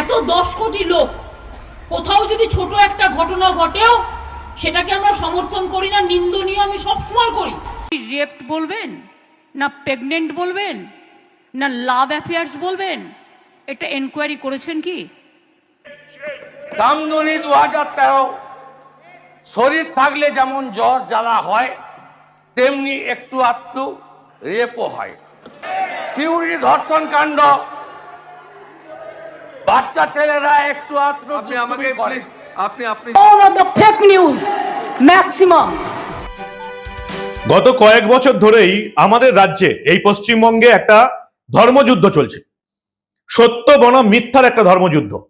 এত দশ কোটি লোক কোথাও যদি ছোট একটা ঘটনা ঘটেও সেটাকে আমরা সমর্থন করি না নিন্দনীয় আমি সবসময় করি। রেপ বলবেন না প্রেগনেন্ট বলবেন না লাভ অ্যাফেয়ার্স বলবেন এটা এনকোয়ারি করেছেন কি? কামদুনি দু হাজার তেরো শরীর থাকলে যেমন জ্বর জ্বালা হয় তেমনি একটু আধটু রেপও হয়। সিউড়ি ধর্ষণ কাণ্ড বাচ্চা ছেলেরা একটু আপনি আমাকে প্লিজ আপনি আপনি all of the fake news maximum. গত কয়েক বছর ধরেই আমাদের রাজ্যে এই পশ্চিমবঙ্গে একটা ধর্মযুদ্ধ চলছে। সত্য বনাম মিথ্যার একটা ধর্মযুদ্ধ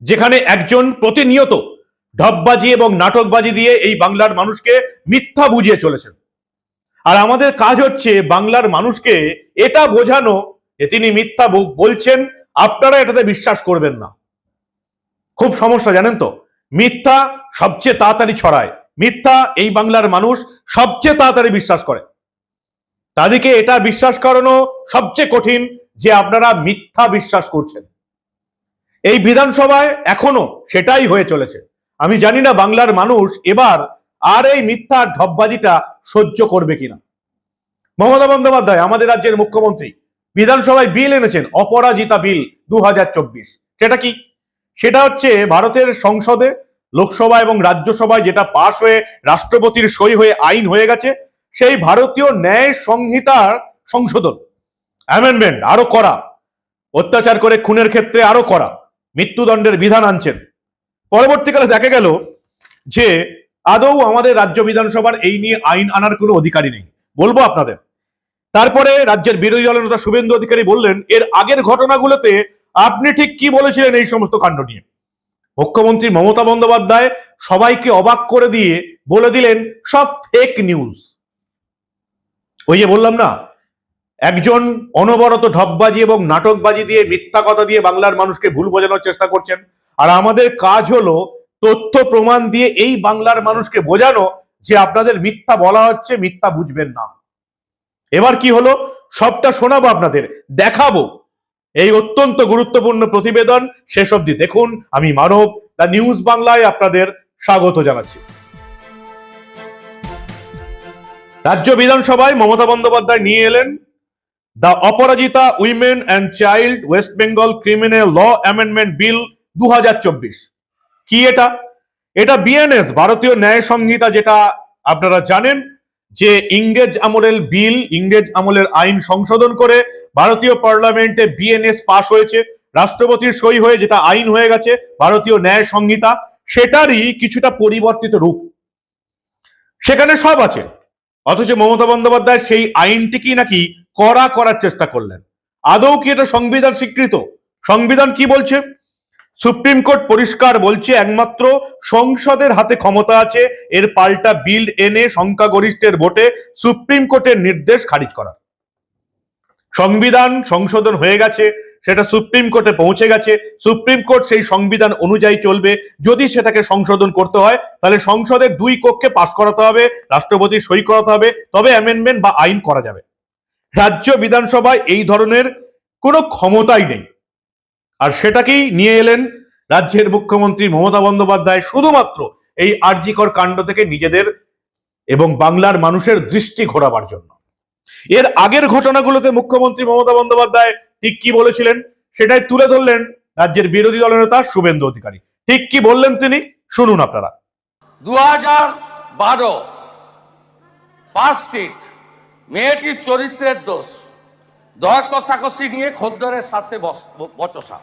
যেখানে একজন প্রতিনিয়ত ঢপবাজি এবং নাটকবাজি দিয়ে এই বাংলার মানুষকে মিথ্যা বুঝিয়ে চলেছেন। আর আমাদের কাজ হচ্ছে বাংলার মানুষকে এটা বোঝানো যে তিনি মিথ্যা ব- বলছেন আপনারা এটাতে বিশ্বাস করবেন না। খুব সমস্যা, জানেন তো? মিথ্যা সবচেয়ে তাড়াতাড়ি ছড়ায়। মিথ্যা এই বাংলার মানুষ সবচেয়ে তাড়াতাড়ি বিশ্বাস করে। তাদেরকে এটা বিশ্বাস করানো সবচেয়ে কঠিন যে আপনারা মিথ্যা বিশ্বাস করছেন। এই বিধানসভায় এখনও সেটাই হয়ে চলেছে। আমি জানি না বাংলার মানুষ এবার আর এই মিথ্যা ঢপবাজিটা সহ্য করবে কিনা। মমতা বন্দ্যোপাধ্যায়, আমাদের রাজ্যের মুখ্যমন্ত্রী বিধানসভায় বিল এনেছেন, অপরাজিতা বিল দুহাজার চব্বিশ। সেটা কি? সেটা হচ্ছে ভারতের সংসদে লোকসভা এবং রাজ্যসভায় যেটা পাশ হয়ে রাষ্ট্রপতির সই হয়ে আইন হয়ে গেছে, সেই ভারতীয় ন্যায় সংহিতার সংশোধন অ্যামেন্ডমেন্ট আরও করা, অত্যাচার করে খুনের ক্ষেত্রে আরও করা, মৃত্যুদণ্ডের বিধান আনছেন। পরবর্তীকালে দেখা গেল যে আদৌ আমাদের রাজ্য বিধানসভার এই নিয়ে আইন আনার কোনো অধিকারী নেই। বলব আপনাদের তারপরে রাজ্যের বিরোধী দলনেতা শুভেন্দু অধিকারী বললেন, এর আগের ঘটনাগুলোতে আপনি ঠিক কি বলেছিলেন এই সমস্ত কাণ্ড নিয়ে? মুখ্যমন্ত্রী মমতা বন্দ্যোপাধ্যায় সবাইকে অবাক করে দিয়ে বলে দিলেন, সব ফেক নিউজ ওই যে বললাম না, একজন অনবরত ঢপবাজি এবং নাটকবাজি দিয়ে, মিথ্যা কথা দিয়ে বাংলার মানুষকে ভুল বোঝানোর চেষ্টা করছেন। আর আমাদের কাজ হলো তথ্য প্রমাণ দিয়ে এই বাংলার মানুষকে বোঝানো যে আপনাদের মিথ্যা বলা হচ্ছে, মিথ্যা বুঝবেন না। এবার কি হলো? সবটা শোনাবো আপনাদের, দেখাবো। এই অত্যন্ত গুরুত্বপূর্ণ প্রতিবেদন শেষ অবধি দেখুন। আমি মানব দ্য নিউজ বাংলায় আপনাদের স্বাগত জানাচ্ছি। রাজ্য বিধানসভায় মমতা বন্দ্যোপাধ্যায় নিয়ে এলেন। The Aparajita women and child West Bengal criminal law amendment bill দু হাজার চব্বিশ। কি এটা? এটা বিএনএস, ভারতীয় ন্যায় সংহিতা যেটা আপনারা জানেন যে ইংরেজ আমলের বিল, ইংরেজ আমলের আইন সংশোধন করে ভারতীয় পার্লামেন্টে বিএনএস পাশ হয়েছে, রাষ্ট্রপতির সই হয়ে যেটা আইন হয়ে গেছে, ভারতীয় ন্যায় সংহিতা, সেটারই কিছুটা পরিবর্তিত রূপ। সেখানে সব আছে, অথচ মমতা বন্দ্যোপাধ্যায় সেই আইনটিকেই নাকি কড়া করার চেষ্টা করলেন। আদৌ কি এটা সংবিধান স্বীকৃত? সংবিধান কি বলছে? সুপ্রিম কোর্ট পরিষ্কার বলছে একমাত্র সংসদের হাতে ক্ষমতা আছে, এর পাল্টা বিল এনে সংখ্যাগরিষ্ঠের ভোটে সুপ্রিম কোর্টের নির্দেশ খারিজ করার। সংবিধান সংশোধন হয়ে গেছে, সেটা সুপ্রিম কোর্টে পৌঁছে গেছে, সুপ্রিম কোর্ট সেই সংবিধান অনুযায়ী চলবে। যদি সেটাকে সংশোধন করতে হয়, তাহলে সংসদের দুই কক্ষে পাশ করাতে হবে রাষ্ট্রপতি সই করাতে হবে, তবে অ্যামেন্ডমেন্ট বা আইন করা যাবে। রাজ্য বিধানসভায় এই ধরনের কোনো ক্ষমতাই নেই। আর সেটাকেই নিয়ে এলেন রাজ্যের মুখ্যমন্ত্রী মমতা বন্দ্যোপাধ্যায় শুধুমাত্র এই আর্জিকর কাণ্ড থেকে নিজেদের এবং বাংলার মানুষের দৃষ্টি ঘোরাবার জন্য। এর আগের ঘটনাগুলোতে মুখ্যমন্ত্রী মমতা বন্দ্যোপাধ্যায় ঠিক কি বলেছিলেন সেটাই তুলে ধরলেন রাজ্যের বিরোধী দলনেতা শুভেন্দু অধিকারী। ঠিক কি বললেন তিনি? শুনুন আপনারা। দু হাজার বারো পাঁচ স্ট্রিট মেয়েটির চরিত্রের দোষ। দর কষাকষি নিয়ে খদ্দরের সাথে বস- বচসা।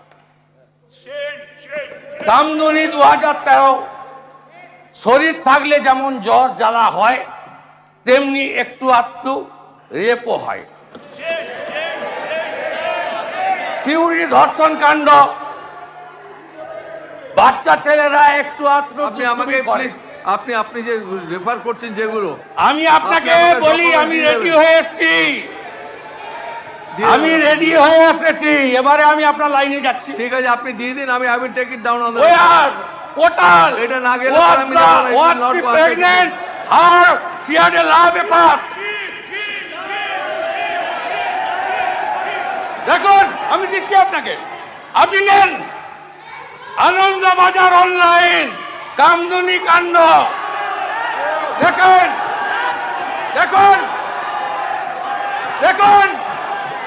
কামদুনি দু হাজার তেরো। শরীর থাকলে যেমন জ্বর জ্বালা হয় তেমনি একটু আধটু রেপও হয়। সিউড়ি ধর্ষণ কাণ্ড। বাচ্চা ছেলেরা একটু আধটু আপনি আমাকে আপনি আপনি যে রেফার করছেন যেগুলো আমি আপনাকে বলি আমি রেডি হয়ে এসেছি। আমি রেডি হয়ে এসেছি। এবারে আমি আপনার লাইনে যাচ্ছি। ঠিক আছে আপনি দিয়ে দিন আমি will take it down on portal এটা না গেলে আমি নেব না, it will not her see love a part দেখুন আমি দিচ্ছি আপনাকে। আপনি নেন। আনন্দবাজার অনলাইন কামদুনি কাণ্ড। দেখুন দেখুন দেখুন।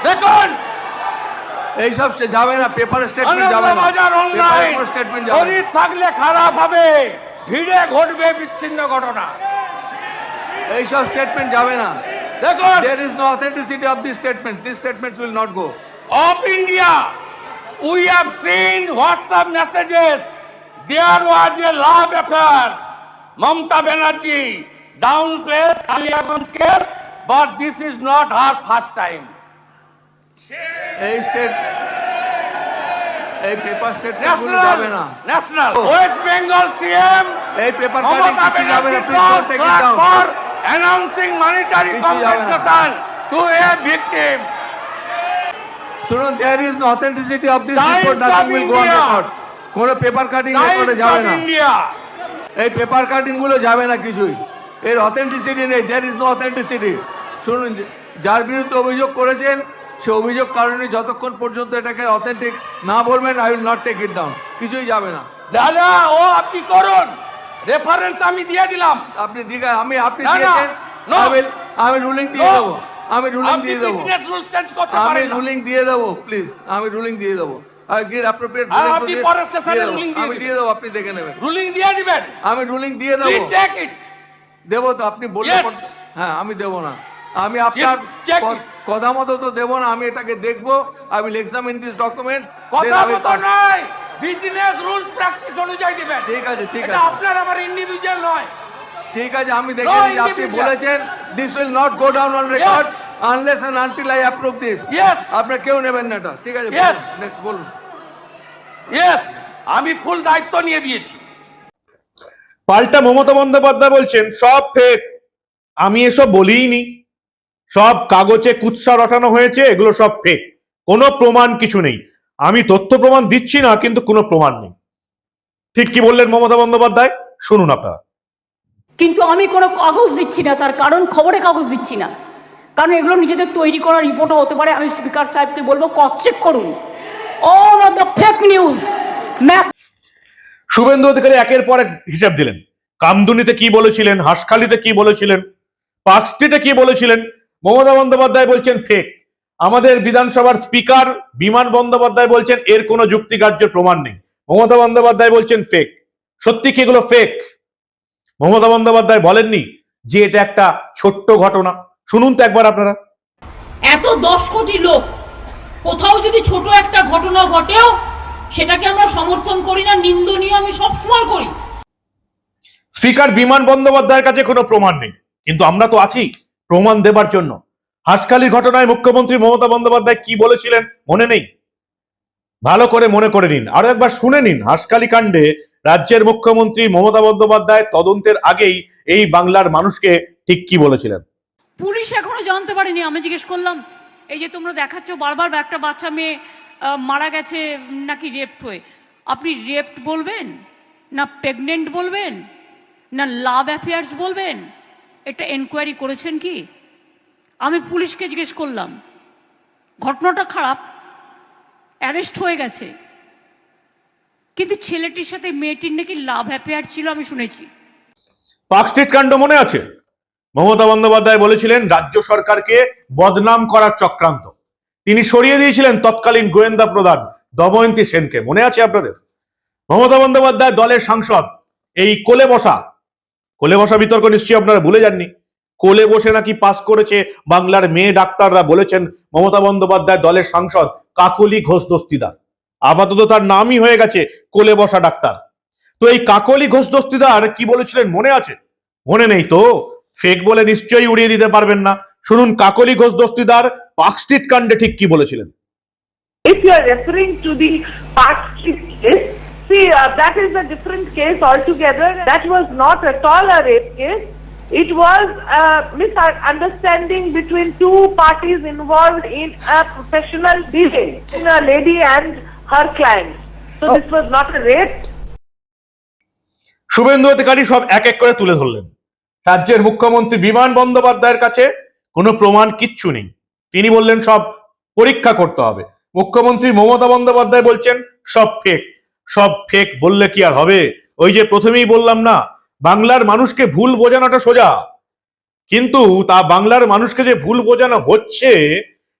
দেখুন! এই সব সে যাবে না পেপার স্টেটমেন্ট যাবে না। বাজার অনলাইন পেপার স্টেটমেন্ট থাকলে খারাপ হবে। ভিড়ে ঘটবে বিচ্ছিন্ন ঘটনা। এই সব যাবে না। দেখুন! There is no authenticity of this statement this statements will not go off India we have seen WhatsApp messages there was a love affair Mamata Banerjee down place Kaliaganj case but this is not her first time এই state এই পেপারগুলো যাবে না. Oh. West Bengal CM এই paper cutting কিছু যাবে না please don't take it flagged down for announcing monetary কিছু যাবে না। compensation a victim. শুনুন there is no authenticity of this report nothing will go on record কোনো পেপার কাটিং রেকর্ডে যাবে না। এই পেপার কাটিংগুলো যাবে না কিছুই। এর অথেন্টিসিটি নেই দেয়ার ইজ নো অথেন্টিসিটি শুনুন যার বিরুদ্ধে অভিযোগ করেছেন সে অভিযোগ কারণে যতক্ষণ পর্যন্ত এটাকে অথেন্টিক না বলবেন I will not take it down কিছুই যাবে না। দাদা ও আপনি করুন। রেফারেন্স আমি দিয়ে দিলাম। আপনি দিঘা আমি আপনি দিয়েছেন আমি রুলিং দিয়ে দেবো। আমি রুলিং দিয়ে দেবো। আমি রুলিং দিয়ে দেবো প্লিজ আমি রুলিং দিয়ে দেবো। আমি দিয়ে দেবো আপনি দেখে নেবেন। রুলিং দিয়ে দিবেন। আমি রুলিং দিয়ে দেবো। দেবো তো আপনি বললে Yes. পর- হ্যাঁ আমি দেবো না। আমি আপনার. কথা মতো তো দেবো না আমি এটাকে দেখব। I will examine this documents কথা মতো নয় বিজনেস রুলস প্র্যাকটিস অনুযায়ী দিবেন ঠিক আছে ঠিক আছে। আপনার আমার ইন্ডিভিজুয়াল নয়। ঠিক আছে আমি দেখে নিচ্ছি আপনি বলেছেন this will not go down on record unless and until I approve this yes আপনার কেউ নেবেন না এটা। ঠিক আছে. নেক্সট বলুন ইয়েস আমি ফুল দায়িত্ব নিয়ে দিয়েছি। পাল্টা মমতা বন্দ্যোপাধ্যায় বলছেন সব ফেক আমি এসব বলিনি সব কাগজে কুৎসা রটানো হয়েছে এগুলো সব ফেক কোনো প্রমাণ কিছু নেই। আমি তথ্য প্রমাণ দিচ্ছি না কিন্তু কোনো প্রমাণ নেই। ঠিক কি বললেন মমতা বন্দ্যোপাধ্যায়? শুনুন আপনারা। কিন্তু আমি কোনো কাগজ দিচ্ছি না তার কারণ খবরে কাগজ দিচ্ছি না। কারণ এগুলো নিজেদের তৈরি করা রিপোর্টও হতে পারে। আমি স্পিকার সাহেবকে বলব ক্রস চেক করুন। All of the fake news Suvendu Adhikari একের পর এক হিসাব দিলেন। কামদুনিতে কি বলেছিলেন? হাসখালিতে কি বলেছিলেন? পার্ক স্ট্রিটে কি বলেছিলেন? মমতা বন্দ্যোপাধ্যায় বলছেন ফেক আমাদের বিধানসভার স্পিকার বিমান বন্দ্যোপাধ্যায় বলছেন এর কোনো যুক্তিগ্রাহ্য প্রমাণ নেই। মমতা বন্দ্যোপাধ্যায় বলছেন ফেক সত্যি কি এগুলো ফেক মমতা বন্দ্যোপাধ্যায় বলেননি যে এটা একটা ছোট্ট ঘটনা। শুনুন তো একবার আপনারা। এত দশ কোটি লোক কোথাও যদি ছোট একটা ঘটনা ঘটেও সেটাকে আমরা সমর্থন করি না নিন্দনীয় আমি সবসময় করি। স্পিকার বিমান বন্দ্যোপাধ্যায়ের কাছে কোনো প্রমাণ নেই। কিন্তু আমরা তো আছি। প্রমাণ দেবার জন্য। হাসখালির ঘটনায় মুখ্যমন্ত্রী মমতা বন্দ্যোপাধ্যায় কি বলেছিলেন মনে নেই? ভালো করে মনে করে নিন। আরও একবার শুনে নিন হাসখালি কাণ্ডে রাজ্যের মুখ্যমন্ত্রী মমতা বন্দ্যোপাধ্যায় তদন্তের আগেই এই বাংলার মানুষকে ঠিক কি বলেছিলেন? পুলিশ এখনও জানতে পারেনি, আমি জিজ্ঞেস করলাম, এই যে তোমরা দেখাচ্ছ, বারবার একটা বাচ্চা মেয়ে মারা গেছে নাকি রেপ্ট হয়ে। আপনি রেপ্ট বলবেন? না প্রেগনেন্ট বলবেন? না লাভ অ্যাফেয়ার্স বলবেন? এটা এনকোয়ারি করেছেন কি? আমি পুলিশকে জিজ্ঞেস করলাম, ঘটনাটা খারাপ? অ্যারেস্ট হয়ে গেছে। কিন্তু ছেলেটির সাথে মেয়েটির নাকি লাভ অ্যাফেয়ার ছিল আমি শুনেছি। পার্ক স্ট্রিট কাণ্ড মনে আছে? মমতা বন্দ্যোপাধ্যায় বলেছিলেন, রাজ্য সরকারকে বদনাম করার চক্রান্ত। তিনি সরিয়ে দিয়েছিলেন তৎকালীন গোয়েন্দা প্রধান দময়ন্তী সেনকে। মনে আছে আপনাদের? মমতা বন্দ্যোপাধ্যায় দলের সাংসদ, এই কোলে বসা কোলে বসা বিতর্ক নিশ্চয়ই আপনারা ভুলে যাননি। কোলে বসে নাকি পাস করেছে বাংলার মেয়ে ডাক্তাররা বলেছেন মমতা বন্দ্যোপাধ্যায় দলের সাংসদ কাকলি ঘোষ দস্তিদার। আপাতত তার নামই হয়ে গেছে কোলে বসা ডাক্তার। তো এই কাকলি ঘোষ দস্তিদার কি বলেছিলেন মনে আছে? মনে নেই তো। ফেক বলে নিশ্চয়ই উড়িয়ে দিতে পারবেন না। শুনুন কাকলি ঘোষ দস্তিদার পার্ক কাণ্ডে ঠিক কি বলেছিলেন? If you are referring to the Park Street case, see, uh, that is a different case altogether. That was not at all a rape case. It was a misunderstanding between two parties involved in a professional dealing, a lady and her client. So oh. this was not a rape. Suvendu Adhikari সব এক এক করে তুলে ধরলেন রাজ্যের মুখ্যমন্ত্রী বিমান বন্দ্যোপাধ্যায়ের কাছে কোনো প্রমাণ কিচ্ছু নেই তিনি বললেন সব পরীক্ষা করতে হবে মুখ্যমন্ত্রী মমতা বন্দ্যোপাধ্যায় বলছেন সব ফেক সব ফেক বললে কি আর হবে? ওই যে প্রথমেই বললাম না, বাংলার মানুষকে ভুল বোঝানোটা সোজা। কিন্তু তা বাংলার মানুষকে যে ভুল বোঝানো হচ্ছে,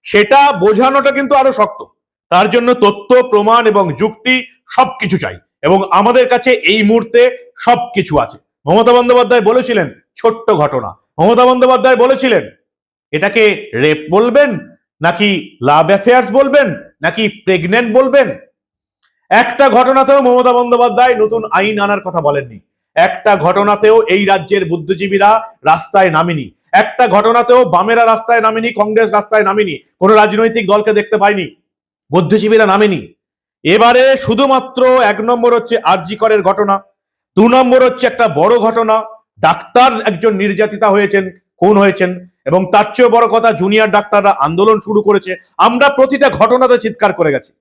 সেটা বোঝানোটা কিন্তু আরও শক্ত। তার জন্য তথ্য, প্রমাণ এবং যুক্তি সবকিছু চাই এবং আমাদের কাছে এই মুহূর্তে সবকিছু আছে। মমতা বন্দ্যোপাধ্যায় বলেছিলেন, ছোট্ট ঘটনা। মমতা বন্দ্যোপাধ্যায় বলেছিলেন, এটাকে রেপ বলবেন, নাকি লাভ অ্যাফেয়ার্স বলবেন, নাকি প্রেগনেন্ট বলবেন? একটা ঘটনাতেও মমতা বন্দ্যোপাধ্যায় নতুন আইন আনার কথা বলেননি। একটা ঘটনাতেও এই রাজ্যের বুদ্ধিজীবীরা রাস্তায় নামেনি। একটা ঘটনাতেও বামেরা রাস্তায় নামেনি, কংগ্রেস রাস্তায় নামেনি, কোনো রাজনৈতিক দলকে দেখতে পাইনি, বুদ্ধিজীবীরা নামেনি। এবারে শুধুমাত্র এক নম্বর হচ্ছে আরজি করের ঘটনা, দু নম্বর হচ্ছে একটা বড় ঘটনা, ডাক্তার একজন নির্যাতিতা হয়েছেন, খুন হয়েছেন, এবং তার চেয়েও বড় কথা, জুনিয়র ডাক্তাররা আন্দোলন শুরু করেছে। আমরা প্রতিটা ঘটনাতে চিৎকার করে গেছি।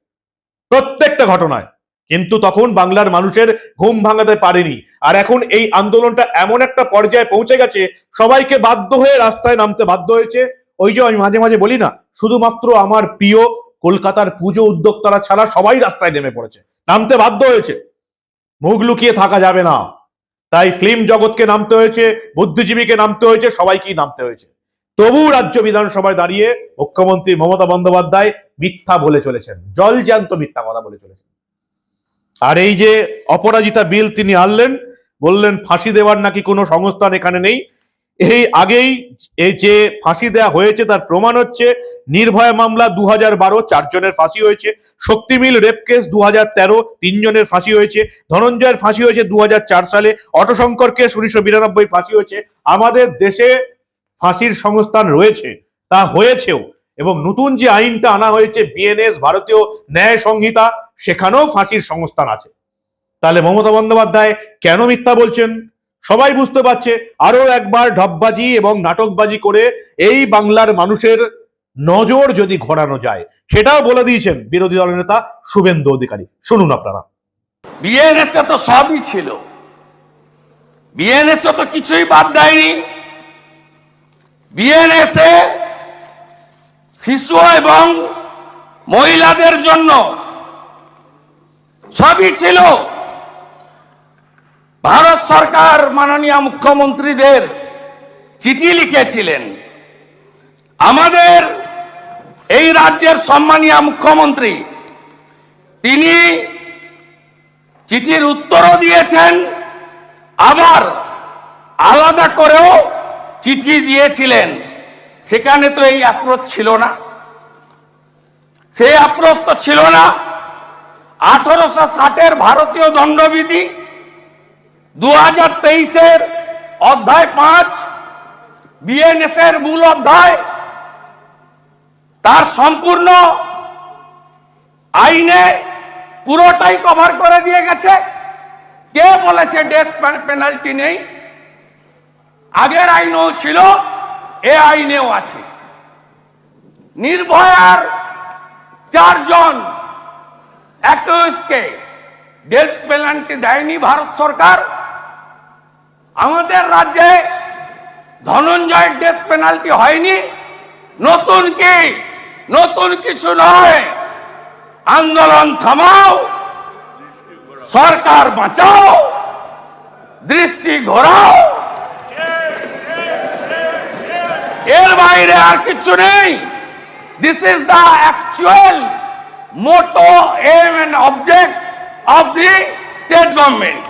প্রত্যেকটা ঘটনায়। কিন্তু তখন বাংলার মানুষের ঘুম ভাঙাতে পারেনি। আর এখন এই আন্দোলনটা এমন একটা পর্যায়ে পৌঁছে গেছে, সবাইকে বাধ্য হয়ে রাস্তায় নামতে বাধ্য হয়েছে। ওই যে আমি মাঝে মাঝে বলি না, শুধুমাত্র আমার প্রিয় কলকাতার পুজো উদ্যোক্তারা ছাড়া সবাই রাস্তায় নেমে পড়েছে। নামতে বাধ্য হয়েছে। মুখ লুকিয়ে থাকা যাবে না। তাই ফিল্ম জগৎকে নামতে হয়েছে, বুদ্ধিজীবীকে নামতে হয়েছে, সবাইকেই নামতে হয়েছে। তবু রাজ্য বিধানসভায় দাঁড়িয়ে মুখ্যমন্ত্রী মমতা বন্দ্যোপাধ্যায় মিথ্যা বলে চলেছেন। জলজ্যান্ত মিথ্যা কথা বলে চলেছেন। আর এই যে অপরাজিতা বিল তিনি আনলেন, বললেন, ফাঁসি দেওয়ার নাকি কোনো সংস্থান এখানে নেই? এই আগেই এই যে ফাঁসি দেওয়া হয়েছে, তার প্রমাণ হচ্ছে, নির্ভয়া মামলা দু হাজার বারো, চারজনের ফাঁসি হয়েছে। শক্তি মিল রেপ কেস দু হাজার তেরো, তিনজনের ফাঁসি হয়েছে। ধনঞ্জয়ের ফাঁসি হয়েছে দু হাজার চার সালে। অটোশঙ্কর কেস উনিশশো বিরানব্বই ফাঁসি হয়েছে। আমাদের দেশে ফাঁসির সংস্থান রয়েছে, তা হয়েছেও। এবং নতুন যে আইনটা আনা হয়েছে বিএনএস ভারতীয় ন্যায় সংহিতা, সেখানেও ফাঁসির সংস্থান আছে। তাহলে মমতা বন্দ্যোপাধ্যায় কেন মিথ্যা বলছেন? সবাই বুঝতে পারছে আরও একবার ঢপবাজি এবং নাটকবাজি করে এই বাংলার মানুষের নজর যদি ঘোরানো যায়, সেটাও বলে দিয়েছেন বিরোধী দলের নেতা শুভেন্দু অধিকারী। শুনুন আপনারা। বিএনএসে তো সবই ছিল। বিএনএসে তো কিছুই বাদ দেয়নি। বিএনএসে শিশু এবং মহিলাদের জন্য সবই ছিল ভারত সরকার মাননীয় মুখ্যমন্ত্রীদের চিঠি লিখেছিলেন। আমাদের এই রাজ্যের সম্মানীয় মুখ্যমন্ত্রী, তিনি চিঠির উত্তরও দিয়েছেন, আবার আলাদা করেও চিঠি দিয়েছিলেন, সেখানে তো এই অ্যাপ্রোচ ছিল না। সেই অ্যাপ্রোচ তো ছিল না। আঠারোশো ষাটের ভারতীয় দণ্ডবিধি দু হাজার তেইশের অধ্যায় পাঁচ বিএনএস এর মূল অধ্যায়, তার সম্পূর্ণ আইনে পুরোটাই কভার করে দিয়ে গেছে। কে বলেছে ডেথ পেনাল্টি নেই? আগের আইনও ছিল, এ আইনেও আছে। নির্ভয়ার চারজন ডেথ পেনাল্টি দেয়নি ভারত সরকার। আমাদের রাজ্যে ধনঞ্জয়ের ডেথ পেনাল্টি হয়নি। নতুন কি? নতুন কিছু নয়। আন্দোলন থামাও, সরকার বাঁচাও, দৃষ্টি ঘোরাও এর বাইরে আর কিছু নেই। This is the actual motto aim and object of the state government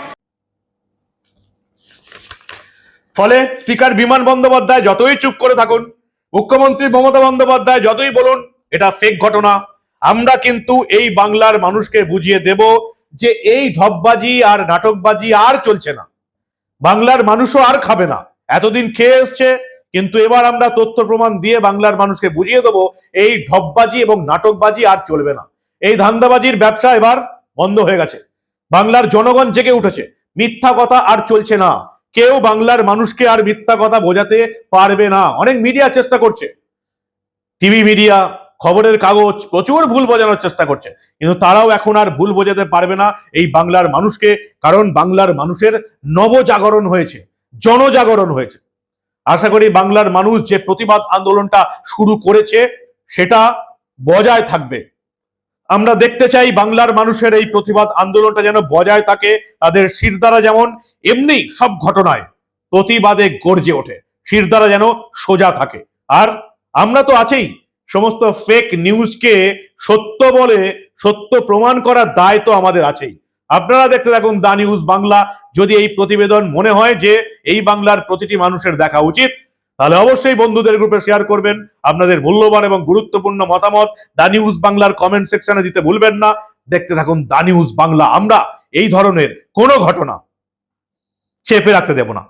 ফলে স্পিকার বিমান বন্দ্যোপাধ্যায় যতই চুপ করে থাকুন, মুখ্যমন্ত্রী মমতা বন্দ্যোপাধ্যায় যতই বলুন, এটা ফেক ঘটনা। আমরা কিন্তু এই বাংলার মানুষকে বুঝিয়ে দেব যে এই ঢপবাজি আর নাটকবাজি আর চলছে না। বাংলার মানুষও আর খাবে না। এতদিন খেয়ে এসছে? কিন্তু এবার আমরা তথ্য প্রমাণ দিয়ে বাংলার মানুষকে বুঝিয়ে দেবো, এই ঢপবাজি এবং নাটকবাজি আর চলবে না। এই ধান্দাবাজির ব্যবসা এবার বন্ধ হয়ে গেছে। বাংলার জনগণ জেগে উঠেছে, মিথ্যা কথা আর চলছে না। কেউ বাংলার মানুষকে আর মিথ্যা কথা বোঝাতে পারবে না। অনেক মিডিয়া চেষ্টা করছে। টিভি মিডিয়া, খবরের কাগজ, প্রচুর ভুল বোঝানোর চেষ্টা করছে। কিন্তু তারাও এখন আর ভুল বোঝাতে পারবে না এই বাংলার মানুষকে, কারণ বাংলার মানুষের নবজাগরণ হয়েছে, জনজাগরণ হয়েছে। আশা করি বাংলার মানুষ যে প্রতিবাদ আন্দোলনটা শুরু করেছে, সেটা বজায় থাকবে। আমরা দেখতে চাই বাংলার মানুষের এই প্রতিবাদ আন্দোলনটা যেন বজায় থাকে, তাদের শিরদারা যেমন, এমনি সব ঘটনায় প্রতিবাদে গর্জে ওঠে শিরদারা যেন সোজা থাকে। আর আমরা তো আছেই, সমস্ত ফেক নিউজকে সত্য বলে, সত্য প্রমাণ করার দায় তো আমাদের আছেই। আপনারা দেখতে থাকুন দা নিউজ বাংলা। যদি এই প্রতিবেদন মনে হয় যে এই বাংলার প্রতিটি মানুষের দেখা উচিত, তাহলে অবশ্যই বন্ধুদের গ্রুপে শেয়ার করবেন। আপনাদের মূল্যবান এবং গুরুত্বপূর্ণ মতামত দা নিউজ বাংলার কমেন্ট সেকশনে দিতে ভুলবেন না। দেখতে থাকুন দা নিউজ বাংলা। আমরা এই ধরনের কোনো ঘটনা চেপে রাখতে দেব না।